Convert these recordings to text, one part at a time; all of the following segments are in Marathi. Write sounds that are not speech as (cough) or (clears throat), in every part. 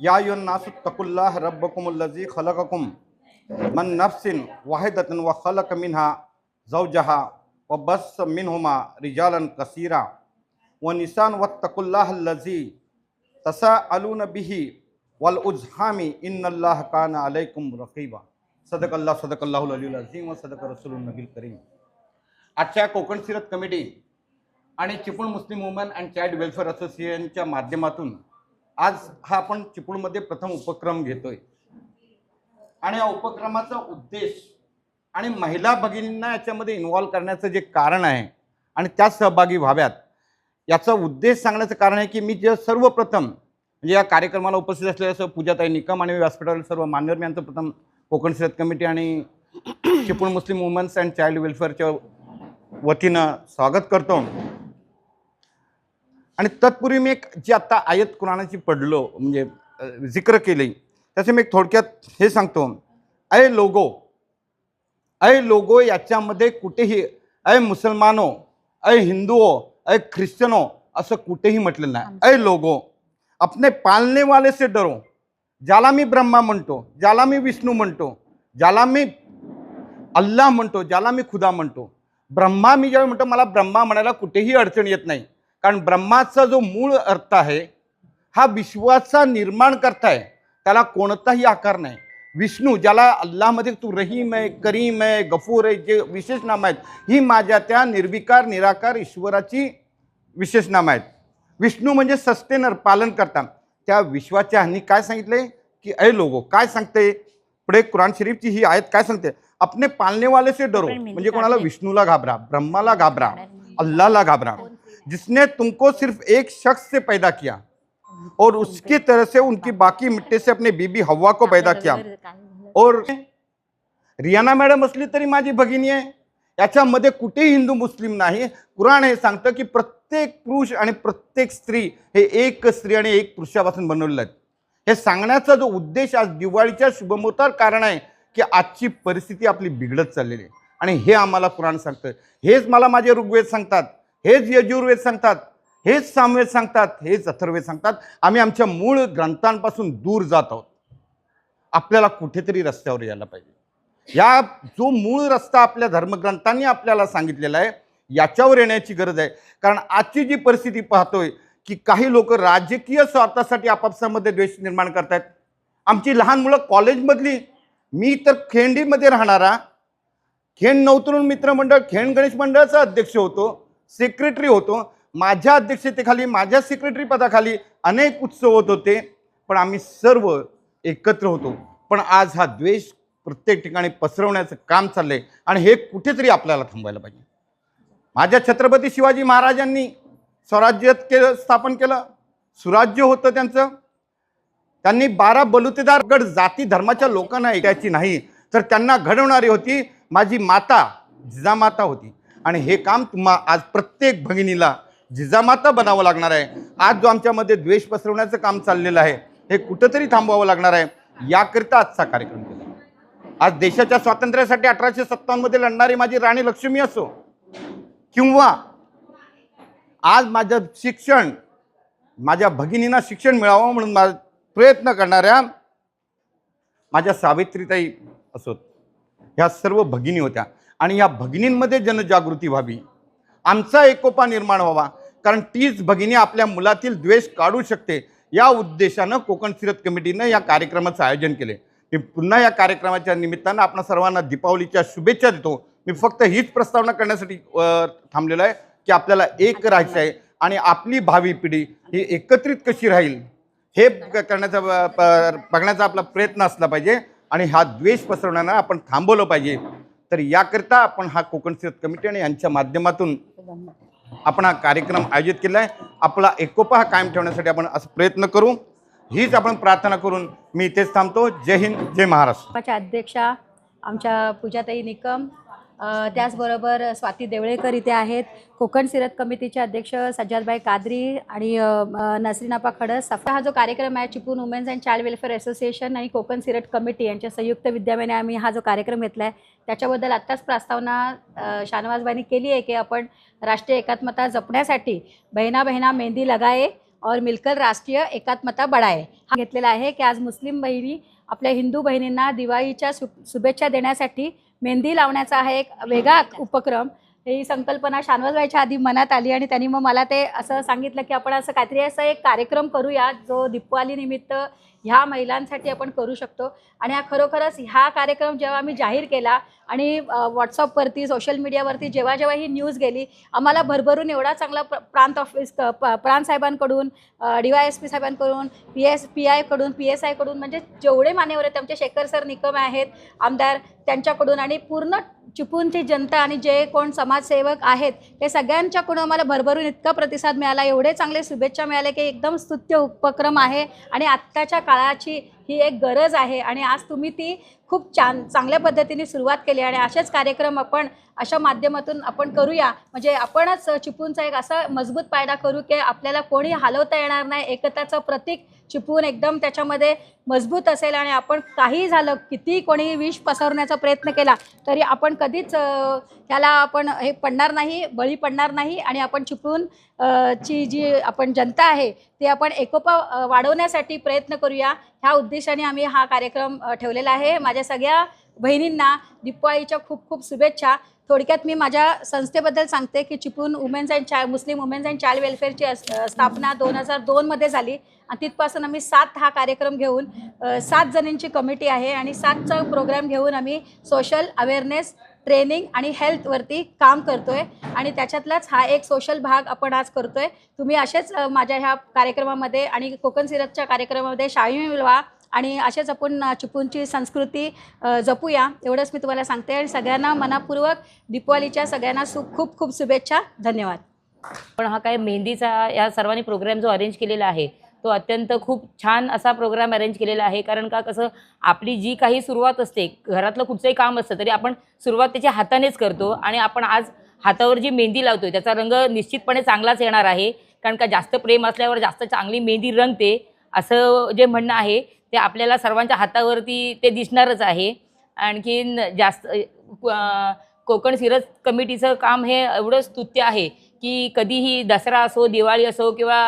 या युन्नासुत्तकुल्लाह रब्बकुमुल्लजी खलककुम। मन नफ्सिन वाहिदतन व खलक मिन्हा जौजहा व बस मिनहुमा रिजालन कसीरा। व निसान वत्तकुल्लाह लजी तसा अलून बिही वल उजहामी इन्नल्लाह कान अलैकुम रकीबा। सदक अल्लाह सदक अल्लाहुल अलील अझीम व सदक रसूल नबील करीम। आजच्या कोकण सिरत कमिटी आणि Chiplun Muslim woman and child welfare असोसिएशनच्या माध्यमातून आज हा आपण चिपळूणमध्ये प्रथम उपक्रम घेतोय. आणि या उपक्रमाचा उद्देश आणि महिला भगिनींना याच्यामध्ये इन्व्हॉल्व करण्याचं जे कारण आहे आणि त्यात सहभागी व्हाव्यात याचा उद्देश सांगण्याचं कारण आहे की मी जे सर्वप्रथम म्हणजे या कार्यक्रमाला उपस्थित असलेल्या सर्व पूजाताई निकम आणि व्यासपीठावरील सर्व मान्यवर यांचं प्रथम कोकण शरद कमिटी आणि (clears throat) Chiplun Muslim women's and child वेलफेअरच्या वतीनं स्वागत करतो. आणि तत्पूर्वी मी एक जी आत्ता आयत कुराणाची पडलो म्हणजे जिक्र केली त्याचे मी एक थोडक्यात हे सांगतो. अय लोगो अय लोगो याच्यामध्ये कुठेही अय मुसलमानो अय हिंदुओ अय ख्रिश्चनो असं कुठेही म्हटलेलं नाही. अय लोगो अपने पालने वाले से डरो ज्याला मी ब्रह्मा म्हणतो ज्याला मी विष्णू म्हणतो ज्याला मी अल्लाह म्हणतो ज्याला मी खुदा म्हणतो. ब्रह्मा मी ज्यावेळी म्हणतो मला ब्रह्मा म्हणायला कुठेही अडचण येत नाही. कारण ब्रह्माचा जो मूळ अर्थ आहे हा विश्वाचा निर्माण करता आहे. त्याला कोणताही आकार नाही. विष्णू ज्याला अल्लाहमध्ये तू रहीम आहे करीम आहे गफूर आहे जे विशेष नामं आहेत ही माझ्या त्या निर्विकार निराकार ईश्वराची विशेष नामं आहेत. विष्णू म्हणजे सस्टेनर पालन करता त्या विश्वाच्या ह्यांनी काय सांगितले की अय लोगो काय सांगते? पुढे कुराण शरीफची ही आयत काय सांगते? अपने पालने वाले से डरो. म्हणजे कोणाला? विष्णूला घाबरा ब्रह्माला घाबरा अल्लाहला घाबरा. जिसने तुमको सिर्फ एक शख्स से पैदा किया और उसकी तरह से उनकी बाकी मिट्टी से अपने बीबी हवा को पैदा किया। और रियाना मॅडम असली तरी माझी भगिनी आहे। याच्यामध्ये कुठेही हिंदू मुस्लिम नाही कुराण हे सांगतं की प्रत्येक पुरुष आणि प्रत्येक स्त्री हे एक स्त्री आणि एक पुरुषापासून बनवलेलं आहेत। हे सांगण्याचा जो उद्देश आज दिवाळीच्या शुभमुहूर्तावर कारण आहे की आजची परिस्थिती आपली बिघडत चाललेली आहे। आणि हे आम्हाला कुराण सांगतं। हेच मला माझे ऋग्वेद सांगतात हेच यजुर्वेद सांगतात हेच सामवेद सांगतात हेच अथर्वेद सांगतात. आम्ही आमच्या मूळ ग्रंथांपासून दूर जात आहोत. आपल्याला कुठेतरी रस्त्यावर यायला पाहिजे. या जो मूळ रस्ता आपल्या धर्मग्रंथांनी आपल्याला सांगितलेला आहे याच्यावर येण्याची गरज आहे. कारण आजची जी परिस्थिती पाहतोय की काही लोक राजकीय स्वार्थासाठी आपापसामध्ये द्वेष निर्माण करतायत. आमची लहान मुलं कॉलेजमधली मी तर खेंडीमध्ये राहणारा खेण नवतरुण मित्रमंडळ खेण गणेश मंडळाचा अध्यक्ष होतो. सेक्रेटरी होतो. माझ्या अध्यक्षतेखाली माझ्या सेक्रेटरी पदाखाली अनेक उत्सव होत होते. पण आम्ही सर्व एकत्र होतो. पण आज हा द्वेष प्रत्येक ठिकाणी पसरवण्याचं काम चाललंय. आणि हे कुठेतरी आपल्याला थांबवायला पाहिजे. माझ्या छत्रपती शिवाजी महाराजांनी स्वराज्य केलं स्थापन केलं. सुराज्य होतं त्यांचं. त्यांनी बारा बलुतेदार गड जाती धर्माच्या लोकांना ऐकायची नाही. तर त्यांना घडवणारी होती माझी माता जिजामाता होती. आणि हे काम तुम्हा आज प्रत्येक भगिनीला जिजामाता बनावं लागणार आहे. आज जो आमच्यामध्ये द्वेष पसरवण्याचं काम चाललेलं आहे हे कुठंतरी थांबवावं लागणार आहे याकरिता आजचा कार्यक्रम केला. आज देशाच्या स्वातंत्र्यासाठी अठराशे सत्तावन्नमध्ये लढणारी माझी राणी लक्ष्मी असो किंवा आज माझं शिक्षण माझ्या भगिनींना शिक्षण मिळावं म्हणून मा प्रयत्न करणाऱ्या माझ्या सावित्रीताई असोत ह्या सर्व भगिनी होत्या. आणि या भगिनींमध्ये जनजागृती व्हावी. आमचा एकोपा निर्माण व्हावा. कारण तीच भगिनी आपल्या मुलातील द्वेष काढू शकते. या उद्देशानं कोकण सिरत कमिटीनं या कार्यक्रमाचं आयोजन केले. मी पुन्हा या कार्यक्रमाच्या निमित्तानं आपण सर्वांना दीपावलीच्या शुभेच्छा देतो. मी फक्त हीच प्रस्तावना करण्यासाठी थांबलेलो आहे की आपल्याला एक राहायचं आहे आणि आपली भावी पिढी ही एकत्रित कशी राहील हे करण्याचा बघण्याचा आपला प्रयत्न असला पाहिजे आणि हा द्वेष पसरवण्यानं आपण थांबवलं पाहिजे. तर याकरिता आपण हा कोकण सिरत कमिटी आणि यांच्या माध्यमातून आपण हा कार्यक्रम आयोजित केला आहे. आपला एकोपा हा कायम ठेवण्यासाठी आपण असं प्रयत्न करू. हीच आपण प्रार्थना करून मी इथेच थांबतो. जय हिंद जय महाराष्ट्र. अध्यक्षा आमच्या पूजाताई निकम त्याचबरोबर स्वाती देवळेकर इथे आहेत. कोकण सिरत कमिटीचे अध्यक्ष सज्जादबाई कादरी आणि नसरीनापा खडस. सफा हा जो कार्यक्रम आहे Chiplun women's and child welfare association आणि कोकण सिरत कमिटी यांच्या संयुक्त विद्यमाने आम्ही हा जो कार्यक्रम घेतला आहे त्याच्याबद्दल आत्ताच प्रस्तावना शानवाजबाईंनी केली आहे की आपण राष्ट्रीय एकात्मता जपण्यासाठी बहिणा बहिणा मेहंदी लगाए और मिलकर राष्ट्रीय एकात्मता बढाए. हा घेतलेला आहे की आज मुस्लिम बहिणी आपल्या हिंदू बहिणींना दिवाळीच्या शु शुभेच्छा देण्यासाठी मेहंदी लावण्याचा हा एक वेगळा उपक्रम. ही संकल्पना शानवाजबाईच्या आधी मनात आली आणि त्यांनी मग मला ते असं सांगितलं की आपण असं काहीतरी असं एक कार्यक्रम करूया जो दीपवाली निमित्त ह्या महिलांसाठी आपण करू शकतो. आणि हा खरोखरच ह्या कार्यक्रम जेव्हा आम्ही जाहीर केला आणि व्हॉट्सअपवरती सोशल मीडियावरती जेव्हा जेव्हा ही न्यूज गेली आम्हाला भरभरून एवढा चांगला प्र प्रांत ऑफिस प प्रांत साहेबांकडून डी वाय एस पी साहेबांकडून पी एस पी आयकडून पी एस आयकडून म्हणजे जेवढे मान्यवर आहेत आमचे शेखर सर निकम आहेत आमदार त्यांच्याकडून आणि पूर्ण चिपूनची जनता आणि जे कोण समाजसेवक आहेत ते सगळ्यांच्याकडून आम्हाला भरभरून इतका प्रतिसाद मिळाला एवढे चांगले शुभेच्छा मिळाले की एकदम स्तुत्य उपक्रम आहे. आणि आत्ताच्या Parati ही एक गरज आहे आणि आज तुम्ही ती खूप छान चांगल्या पद्धतीने सुरुवात केली आणि असेच कार्यक्रम आपण अशा माध्यमातून आपण करूया. म्हणजे आपणच चिपळूणचा एक असा मजबूत पायदा करू की आपल्याला कोणी हलवता येणार नाही एकताचं प्रतीक चिपळूण एकदम त्याच्यामध्ये मजबूत असेल आणि आपण काही झालं किती कोणी विष पसरवण्याचा प्रयत्न केला तरी आपण कधीच त्याला आपण हे पडणार नाही बळी पडणार नाही आणि आपण चिपळूण ची जी आपण जनता आहे ते आपण एकोपा वाढवण्यासाठी प्रयत्न करूया. ह्या उद्देशाने आम्ही हा कार्यक्रम ठेवलेला आहे. माझ्या सगळ्या बहिणींना दिपाळीच्या खूप खूप शुभेच्छा. थोडक्यात मी माझ्या संस्थेबद्दल सांगते की चिपळूण वुमेन्स अँड चाय मुस्लिम वुमेन्स अँड चाइल्ड वेलफेअरची अस- स्थापना दोन हजार दोनमध्ये झाली. आणि तिथपासून आम्ही सात हा कार्यक्रम घेऊन सात जणींची कमिटी आहे. आणि सातचा प्रोग्राम घेऊन आम्ही सोशल अवेअरनेस ट्रेनिंग आणि हेल्थवरती काम करतोय. आणि त्याच्यातलाच हा एक सोशल भाग आपण आज करतोय. तुम्ही असेच माझ्या ह्या कार्यक्रमामध्ये आणि कोकण सिरपच्या कार्यक्रमामध्ये शाळी मिळवा आणि असेच आपण चिपूनची संस्कृती जपूया. एवढंच मी तुम्हाला सांगते आणि सगळ्यांना मनापूर्वक दीपावलीच्या सगळ्यांना सु खूप खूप शुभेच्छा. धन्यवाद. पण हा काय मेहंदीचा या सर्वांनी प्रोग्राम जो अरेंज केलेला आहे तो अत्यंत खूप छान असा प्रोग्राम अरेंज केलेला आहे. कारण का कसं आपली जी काही सुरुवात असते घरातलं कुठचंही काम असतं तरी आपण सुरुवात त्याच्या हातानेच करतो. आणि आपण आज हातावर जी मेहंदी लावतोय त्याचा रंग निश्चितपणे चांगलाच येणार आहे. कारण का जास्त प्रेम असल्यावर जास्त चांगली मेहंदी रंगते. असं जे म्हणणं आहे ते आपल्याला सर्वांच्या हातावरती ते दिसणारच आहे. आणखीन जास्त कोकण सिरस कमिटीचं काम हे एवढं स्तुत्य आहे. की कधीही दसरा असो दिवाळी असो किंवा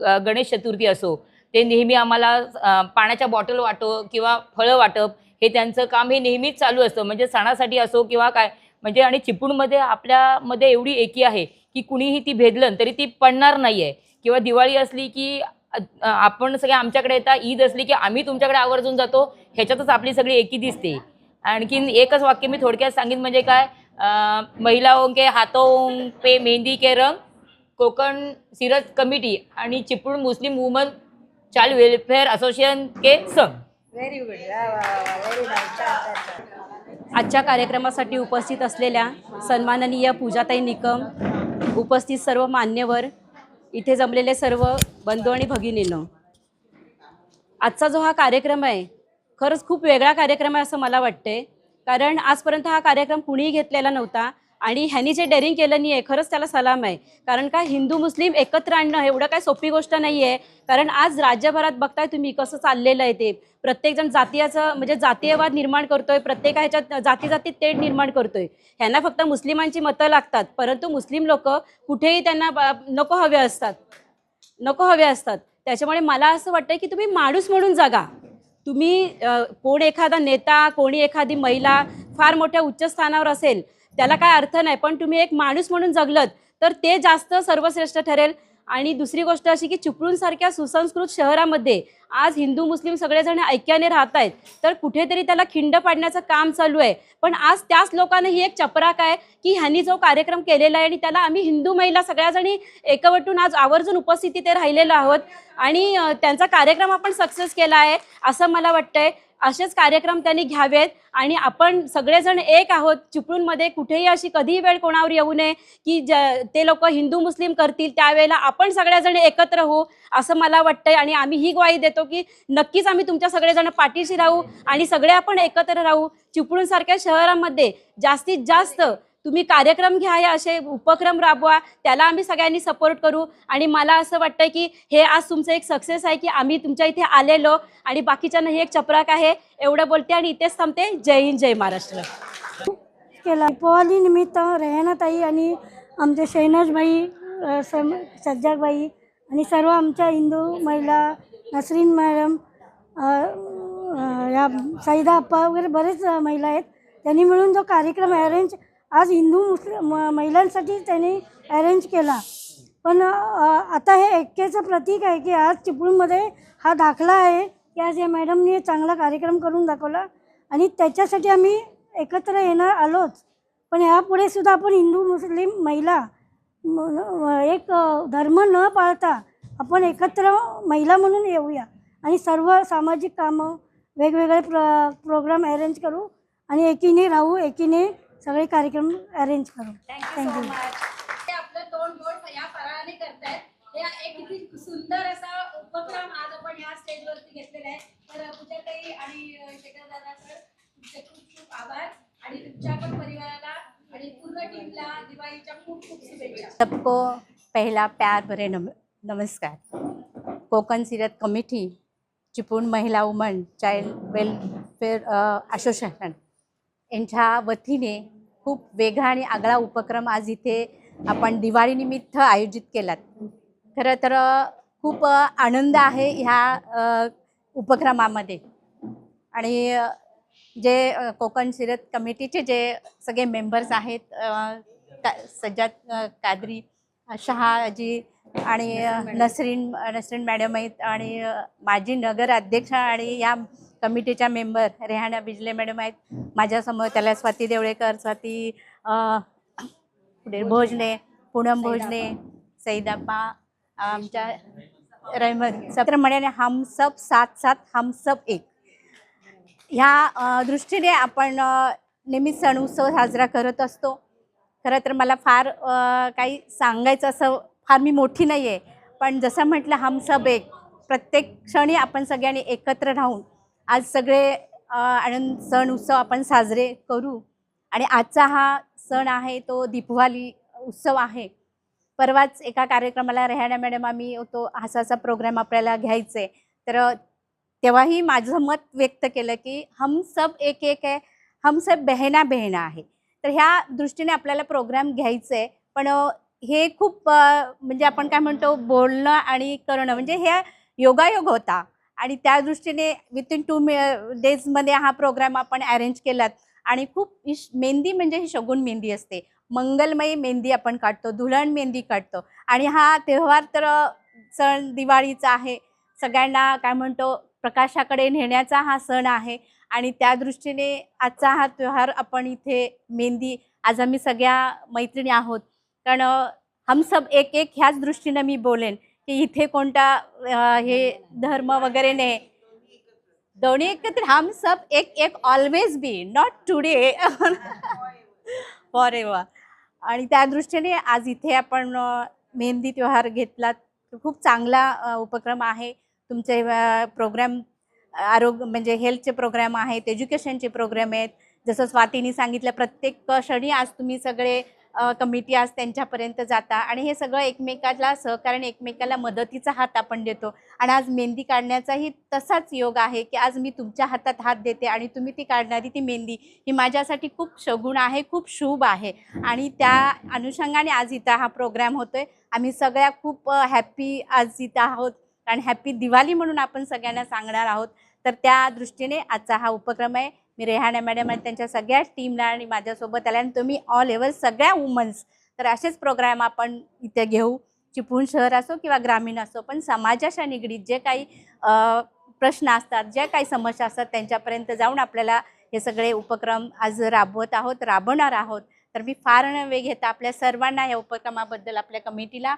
ग- गणेश चतुर्थी असो ते नेहमी आम्हाला पाण्याच्या बॉटल वाटो किंवा फळं वाटप हे त्यांचं काम हे नेहमीच चालू असतं. म्हणजे सणासाठी असो किंवा काय म्हणजे आणि चिपळूणमध्ये आपल्यामध्ये एवढी एकी आहे की कुणीही ती भेदलं तरी ती पडणार नाही आहे किंवा दिवाळी असली की आपण सगळे आमच्याकडे येतात ईद असली की आम्ही तुमच्याकडे आवर्जून जातो ह्याच्यातच आपली सगळी एकी दिसते. आणखीन एकच वाक्य मी थोडक्यात सांगेन म्हणजे काय महिलाओं के हाथों पे मेहंदी के रंग कोकण सिरस कमिटी आणि Chiplun Muslim woman child welfare association के संघ. आजच्या कार्यक्रमासाठी उपस्थित असलेल्या सन्माननीय पूजाताई निकम उपस्थित सर्व मान्यवर इथे जमलेले सर्व बंधू आणि भगिनीनं आजचा जो हा कार्यक्रम आहे खरंच खूप वेगळा कार्यक्रम आहे असं मला वाटते कारण आजपर्यंत हा कार्यक्रम कुणीही घेतलेला नव्हता आणि ह्यांनी जे डेअरिंग केलं नाही आहे खरंच त्याला सलाम आहे. कारण का हिंदू मुस्लिम एकत्र आणणं एवढं काय सोपी गोष्ट नाही आहे कारण आज राज्यभरात बघताय तुम्ही कसं चाललेलं आहे ते. प्रत्येकजण जातीयाचं म्हणजे जातीयवाद निर्माण करतोय प्रत्येक ह्याच्यात जाती जातीत तेढ निर्माण करतोय. ह्यांना फक्त मुस्लिमांची मतं लागतात परंतु मुस्लिम लोक कुठेही त्यांना ब- नको हवे असतात. नको हवे असतात. त्याच्यामुळे मला असं वाटतं की तुम्ही माणूस म्हणून जगा. तुम्ही कोण एखादा नेता कोणी एखादी महिला फार मोठ्या उच्च स्थानावर असेल त्याला काय अर्थ नाही. पण तुम्ही एक माणूस म्हणून जगलत तर ते जास्त सर्वश्रेष्ठ ठरेल. आणि दुसरी गोष्ट अशी की चिपळूणसारख्या सुसंस्कृत शहरामध्ये आज हिंदू मुस्लिम सगळेजण ऐक्याने राहत आहेत. तर कुठेतरी त्याला खिंड पाडण्याचं काम चालू आहे. पण आज त्याच लोकांना ही एक चपराक आहे की ह्यांनी जो कार्यक्रम केलेला आहे आणि त्याला आम्ही हिंदू महिला सगळ्याजणी एकवटून आज आवर्जून उपस्थिती ते राहिलेलो आहोत. आणि त्यांचा कार्यक्रम आपण सक्सेस केला आहे असं मला वाटतंय. असेच कार्यक्रम त्यांनी घ्यावेत. आणि आपण सगळेजण एक आहोत. चिपळूणमध्ये कुठेही अशी कधीही वेळ कोणावर येऊ नये की ज ते लोक हिंदू मुस्लिम करतील त्यावेळेला आपण सगळ्याजण एकत्र होऊ असं मला वाटतंय. आणि आम्ही ही ग्वाही देतो की नक्कीच आम्ही तुमच्या सगळेजण पाठीशी राहू आणि सगळे आपण एकत्र राहू. चिपळूणसारख्या शहरामध्ये जास्तीत जास्त तुम्ही कार्यक्रम घ्या या असे उपक्रम राबवा त्याला आम्ही सगळ्यांनी सपोर्ट करू. आणि मला असं वाटतं की हे आज तुमचं एक सक्सेस आहे की आम्ही तुमच्या इथे आलेलो आणि बाकीच्यांना ही एक चपराक आहे एवढं बोलते आणि इथेच थांबते. जय हिंद जय महाराष्ट्र. केला. दीपावली निमित्त रेहनाताई आणि आमचे शैनाजबाई अ, सम आणि सर्व आमच्या हिंदू महिला नसरीन मॅडम या सईदा अप्पा वगैरे बरेच महिला आहेत. त्यांनी मिळून जो कार्यक्रम अरेंज आज हिंदू मुस्लिम म- महिलांसाठी त्यांनी अरेंज केला. पण आता हे ऐक्याचं प्रतीक आहे की आज चिपळूणमध्ये हा दाखला आहे की आज या मॅडमनी चांगला कार्यक्रम करून दाखवला आणि त्याच्यासाठी आम्ही एकत्र येणार आलोच. पण यापुढे सुद्धा आपण हिंदू मुस्लिम महिला एक धर्म न पाळता आपण एकत्र महिला म्हणून येऊया आणि सर्व सामाजिक कामं वेगवेगळे प्र प्रोग्राम अरेंज करू आणि एकीने राहू एकीने सगळे कार्यक्रम अरेंज करू. थँक्यू आपलं तोंड गोड या फराळाने करतायत. हे एक किती सुंदर असा उपक्रम आज आपण या स्टेजवरती घेतलेला आहे. तर पूजाताई आणि शेखर दादा सर तुमचे खूप खूप आभार. आणि तुमच्या पण परिवाराला आणि पूर्ण टीमला दिवाळीच्या खूप खूप शुभेच्छा. सबको पहला प्यार भरे नम नमस्कार. कोकण सीरत कमिटी चिपळूण महिला वुमन चाइल्ड वेलफेअर असोसिएशन यांच्या वतीने खूप वेगळा आणि आगळा उपक्रम आज इथे आपण दिवाळीनिमित्त आयोजित केलात. खरं तर खूप आनंद आहे ह्या उपक्रमामध्ये. आणि जे कोकण सिरत कमिटीचे जे सगळे मेंबर्स आहेत का सज्जाद कादरी शहाजी आणि नसरीन नसरीन मॅडम आहेत आणि माजी नगर अध्यक्ष आणि या कमिटीच्या मेंबर रेहाना बिजले मॅडम आहेत. माझ्यासमोर त्याला स्वाती देवळेकर स्वाती पुढे भोजने. पूनम भोजने सईदाप्पा आमच्या रहमत सत्र म्हणाने हम सब साथ साथ हम सब एक. ह्या दृष्टीने आपण अ, नेहमी सण उत्सव साजरा करत असतो. खरं तर मला फार काही सांगायचं असं फार मी मोठी नाही आहे पण जसं म्हटलं हम सब एक. प्रत्येक क्षणी आपण सगळ्यांनी एकत्र राहून आज सगळे आनंद सण उत्सव आपण साजरे करू. आणि आजचा हा सण आहे तो दीपवाली उत्सव आहे. परवाच एका कार्यक्रमाला रेहाण्या मॅडम आम्ही तो हसाचा प्रोग्राम आपल्याला घ्यायचा. आहे तर तेव्हाही माझं मत व्यक्त केलं की हम सब एक एक आहे हम सब बहना बहना आहे. तर ह्या दृष्टीने आपल्याला प्रोग्राम घ्यायचं. आहे पण हे खूप म्हणजे आपण काय म्हणतो बोलणं आणि करणं म्हणजे हे योगायोग होता. आणि त्या दृष्टीने विथिन टू डेजमध्ये हा प्रोग्राम आपण अरेंज केलात. आणि खूप ही मेहंदी म्हणजे ही शगुन मेहंदी असते. मंगलमयी मेहंदी आपण काढतो धुळण मेहंदी काढतो. आणि हा तेव्हार तर सण दिवाळीचा आहे. सगळ्यांना काय म्हणतो प्रकाशाकडे नेण्याचा हा सण आहे. आणि त्या दृष्टीने आजचा हा त्योहार आपण इथे मेहंदी आज आम्ही सगळ्या मैत्रिणी आहोत. कारण हम सब एक एक ह्याच दृष्टीनं मी बोलेन. की इथे कोणता हे धर्म वगैरे नाही. दोन्ही एकत्र हम सब एक एक always be not today forever आणि त्या दृष्टीने आज इथे आपण मेहंदी त्योहार घेतला. खूप चांगला उपक्रम आहे. तुमचे प्रोग्राम आरोग्य म्हणजे हेल्थचे प्रोग्राम आहेत एज्युकेशनचे प्रोग्राम आहेत. जसं स्वातीने सांगितलं प्रत्येक क्षणी आज तुम्ही सगळे कमिटी आज त्यांच्यापर्यंत जाता आणि हे सगळं एकमेकाला सहकार्य एकमेकाला मदतीचा हात आपण देतो. आणि आज मेहंदी काढण्याचाही तसाच योग आहे की आज मी तुमच्या हातात हात देते आणि तुम्ही ती काढणारी ती मेहंदी ही माझ्यासाठी खूप शगुण आहे खूप शुभ आहे. आणि त्या अनुषंगाने आज इथं हा प्रोग्राम होतोय. आम्ही सगळ्या खूप हॅप्पी आज इथं आहोत. आणि हॅप्पी दिवाळी म्हणून आपण सगळ्यांना सांगणार आहोत. तर त्या दृष्टीने आजचा हा उपक्रम आहे. मी रेहाना मॅडम आणि त्यांच्या सगळ्या टीमला आणि माझ्यासोबत आल्या. आणि तुम्ही ऑल एव्हर सगळ्या वुमन्स तर असेच प्रोग्राम आपण इथे घेऊ. चिपळूण शहर असो किंवा ग्रामीण असो पण समाजाच्या निगडीत जे काही प्रश्न असतात ज्या काही समस्या असतात त्यांच्यापर्यंत जाऊन आपल्याला हे सगळे उपक्रम आज राबवत आहोत राबवणार आहोत. तर मी फार न वेळ घेता आपल्या सर्वांना या उपक्रमाबद्दल आपल्या कमिटीला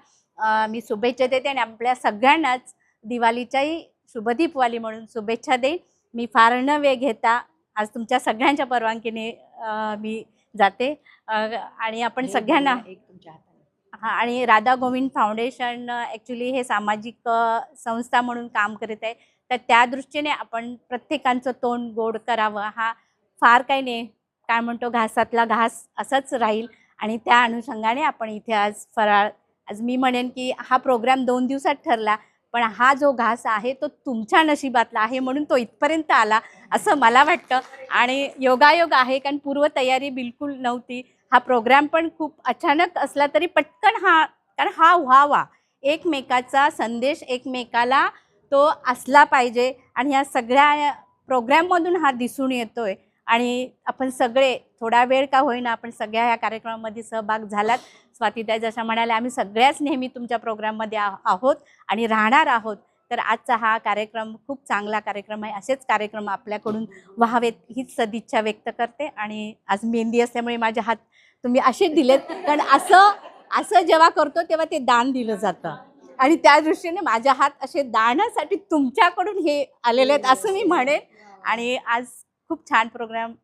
मी शुभेच्छा देते आणि आपल्या सगळ्यांनाच दिवाळीच्याही शुभदीपवाली म्हणून शुभेच्छा देईन. मी फार न वेळ घेता. आज तुमच्या सगळ्यांच्या परवानगीने मी जाते. आणि आपण सगळ्यांना हां आणि राधा गोविंद फाउंडेशन ॲक्च्युली हे सामाजिक संस्था म्हणून काम करत आहे. तर त्या दृष्टीने आपण प्रत्येकांचं तोंड गोड करावं. हा फार काही नाही. काय म्हणतो घासातला घास असंच राहील. आणि त्या अनुषंगाने आपण इथे आज फराळ आज मी म्हणेन की हा प्रोग्राम दोन दिवसात ठरला. पण हा जो घास आहे तो तुमच्या नशिबातला आहे म्हणून तो इथपर्यंत आला असं मला वाटतं. आणि योगायोग आहे कारण पूर्वतयारी बिलकुल नव्हती. हा प्रोग्राम पण खूप अचानक असला तरी पटकन हा कारण हा व्हावा. एकमेकाचा संदेश एकमेकाला तो असला पाहिजे. आणि ह्या सगळ्या प्रोग्रॅममधून हा दिसून येतो आहे आणि आपण सगळे थोडा वेळ का होईना आपण सगळ्या ह्या कार्यक्रमामध्ये सहभाग झालात. स्वातीताई जशा म्हणाल्या आम्ही सगळ्याच नेहमी तुमच्या प्रोग्राममध्ये आहोत आणि राहणार आहोत. तर आजचा हा कार्यक्रम खूप चांगला कार्यक्रम आहे. असेच कार्यक्रम आपल्याकडून व्हावेत हीच सदिच्छा व्यक्त करते आणि आज मेहंदी असल्यामुळे माझे हात तुम्ही असे दिलेत. कारण असं असं जेव्हा करतो तेव्हा ते दान दिलं जातं. आणि त्या दृष्टीने माझ्या हात असे दानासाठी तुमच्याकडून हे आलेले आहेत असं मी म्हणेन. आणि आज खूप छान प्रोग्राम